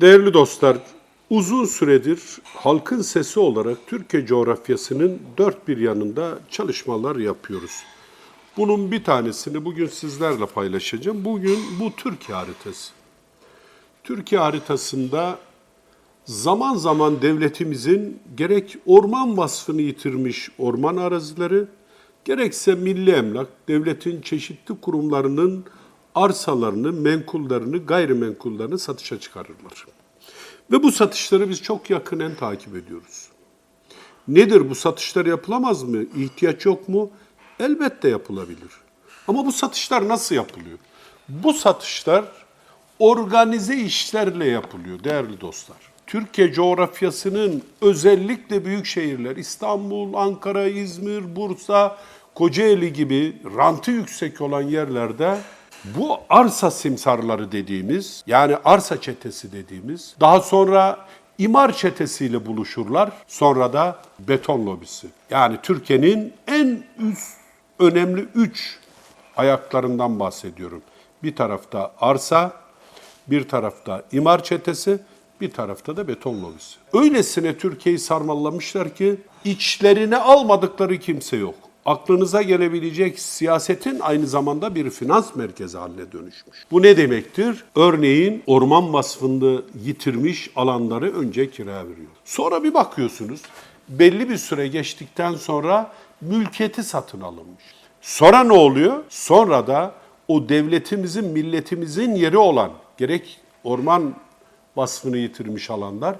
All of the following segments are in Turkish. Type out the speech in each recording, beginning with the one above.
Değerli dostlar, uzun süredir halkın sesi olarak Türkiye coğrafyasının dört bir yanında çalışmalar yapıyoruz. Bunun bir tanesini bugün sizlerle paylaşacağım. Bugün bu Türkiye haritası. Türkiye haritasında zaman zaman devletimizin gerek orman vasfını yitirmiş orman arazileri, gerekse milli emlak, devletin çeşitli kurumlarının arsalarını, menkullerini, gayrimenkullerini satışa çıkarırlar. Ve bu satışları biz çok yakinen takip ediyoruz. Nedir bu satışlar yapılamaz mı? İhtiyaç yok mu? Elbette yapılabilir. Ama bu satışlar nasıl yapılıyor? Bu satışlar organize işlerle yapılıyor değerli dostlar. Türkiye coğrafyasının özellikle büyük şehirler İstanbul, Ankara, İzmir, Bursa, Kocaeli gibi rantı yüksek olan yerlerde bu arsa simsarları dediğimiz yani arsa çetesi dediğimiz daha sonra imar çetesiyle buluşurlar. Sonra da beton lobisi. Yani Türkiye'nin en üst önemli üç ayaklarından bahsediyorum. Bir tarafta arsa, bir tarafta imar çetesi, bir tarafta da beton lobisi. Öylesine Türkiye'yi sarmallamışlar ki içlerine almadıkları kimse yok. Aklınıza gelebilecek siyasetin aynı zamanda bir finans merkezi haline dönüşmüş. Bu ne demektir? Örneğin orman vasfını yitirmiş alanları önce kiraya veriyor. Sonra bir bakıyorsunuz belli bir süre geçtikten sonra mülkiyeti satın alınmış. Sonra ne oluyor? Sonra da o devletimizin, milletimizin yeri olan gerek orman vasfını yitirmiş alanlar,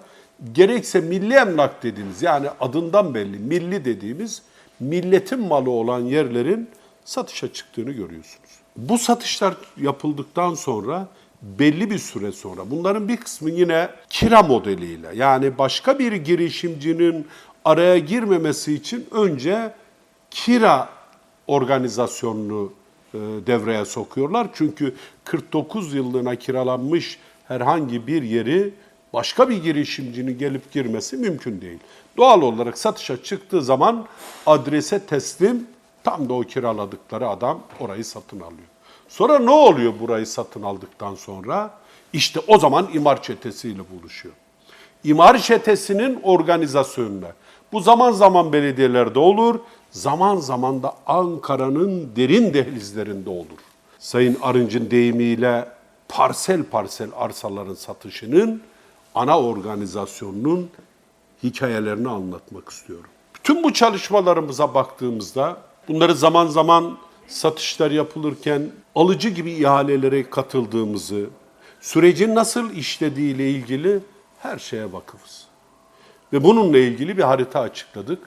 gerekse milli emlak dediğimiz yani adından belli milli dediğimiz milletin malı olan yerlerin satışa çıktığını görüyorsunuz. Bu satışlar yapıldıktan sonra belli bir süre sonra bunların bir kısmı yine kira modeliyle yani başka bir girişimcinin araya girmemesi için önce kira organizasyonunu e, devreye sokuyorlar. Çünkü 49 yıllığına kiralanmış herhangi bir yeri başka bir girişimcinin gelip girmesi mümkün değil. Doğal olarak satışa çıktığı zaman adrese teslim tam da o kiraladıkları adam orayı satın alıyor. Sonra ne oluyor burayı satın aldıktan sonra? İşte o zaman imar çetesiyle buluşuyor. İmar çetesinin organizasyonuna. Bu zaman zaman belediyelerde olur, zaman zaman da Ankara'nın derin dehlizlerinde olur. Sayın Arınç'ın deyimiyle parsel parsel arsaların satışının ana organizasyonunun hikayelerini anlatmak istiyorum. Bütün bu çalışmalarımıza baktığımızda bunları zaman zaman satışlar yapılırken alıcı gibi ihalelere katıldığımızı, sürecin nasıl işlediği ile ilgili her şeye vakıfız. Ve bununla ilgili bir harita açıkladık.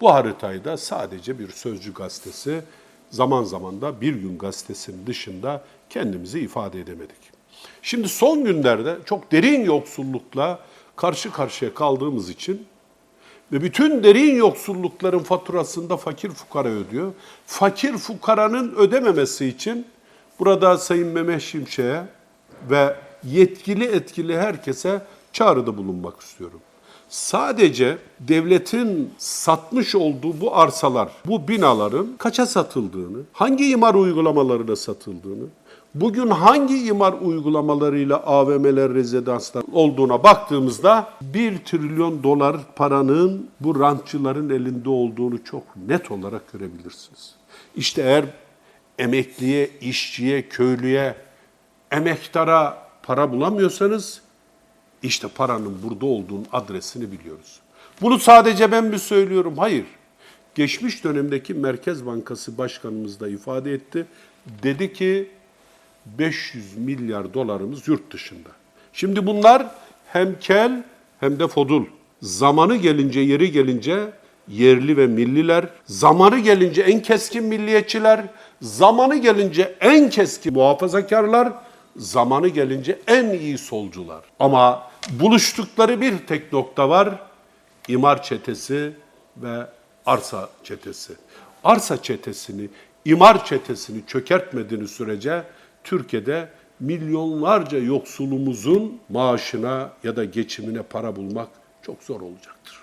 Bu haritayı da sadece bir Sözcü gazetesi, zaman zaman da Bir Gün gazetesinin dışında kendimizi ifade edemedik. Şimdi son günlerde çok derin yoksullukla karşı karşıya kaldığımız için ve bütün derin yoksullukların faturasında fakir fukara ödüyor. Fakir fukaranın ödememesi için burada Sayın Mehmet Şimşek'e ve yetkili etkili herkese çağrıda bulunmak istiyorum. Sadece devletin satmış olduğu bu arsalar, bu binaların kaça satıldığını, hangi imar uygulamalarına satıldığını, bugün hangi imar uygulamalarıyla AVM'ler, rezidanslar olduğuna baktığımızda 1 trilyon dolar paranın bu rantçıların elinde olduğunu çok net olarak görebilirsiniz. İşte eğer emekliye, işçiye, köylüye, emektara para bulamıyorsanız işte paranın burada olduğunun adresini biliyoruz. Bunu sadece ben mi söylüyorum? Hayır. Geçmiş dönemdeki Merkez Bankası Başkanımız da ifade etti. Dedi ki 500 milyar dolarımız yurt dışında. Şimdi bunlar hem kel hem de fodul. Zamanı gelince, yeri gelince yerli ve milliler, zamanı gelince en keskin milliyetçiler, zamanı gelince en keskin muhafazakarlar, zamanı gelince en iyi solcular. Ama buluştukları bir tek nokta var. İmar çetesi ve arsa çetesi. Arsa çetesini, imar çetesini çökertmediğiniz sürece Türkiye'de milyonlarca yoksulumuzun maaşına ya da geçimine para bulmak çok zor olacaktır.